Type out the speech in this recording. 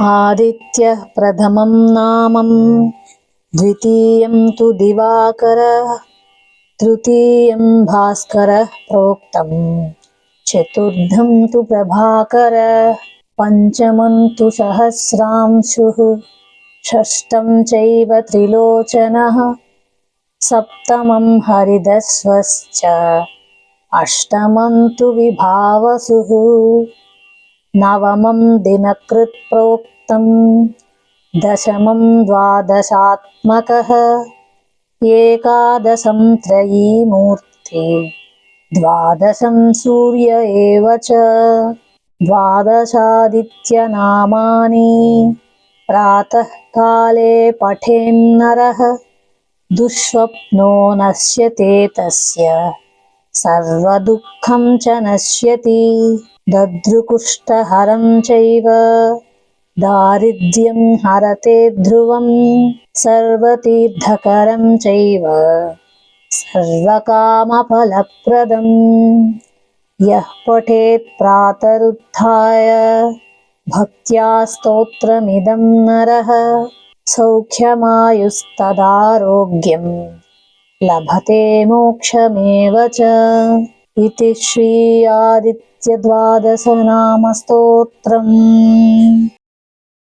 आदित्यः प्रथमं नामं, द्वितीयं तु दिवाकर, तृतीयं भास्करः प्रोक्तं चतुर्थं तु प्रभाकर, पञ्चमं तु सहस्रांशुः, षष्ठं चैव त्रिलोचनः, सप्तमं हरिदस्वश्च, अष्टमं तु विभावसुः। नवमं दिनकृत् प्रोक्तं दशमं द्वादशात्मकः एकादशं त्रयीमूर्ति द्वादशं सूर्य एव च द्वादशादित्यनामानि प्रातःकाले पठेन्नरः दुःस्वप्नो नश्यते तस्य सर्वदुःखं च नश्यति దద్రుకుష్టహరం చైవ దారిద్ర్యం హరతే ధ్రువం సర్వతీర్థకరం చైవ సర్వకామఫలప్రదం యః పఠేత్ ప్రాతరుత్థాయ భక్త్యా స్తోత్రమిదం నరः సౌఖ్యమాయుస్తదారోగ్యం లభతే మోక్షమేవ इति श्री आदित्यद्वादशनामस्तोत्रम्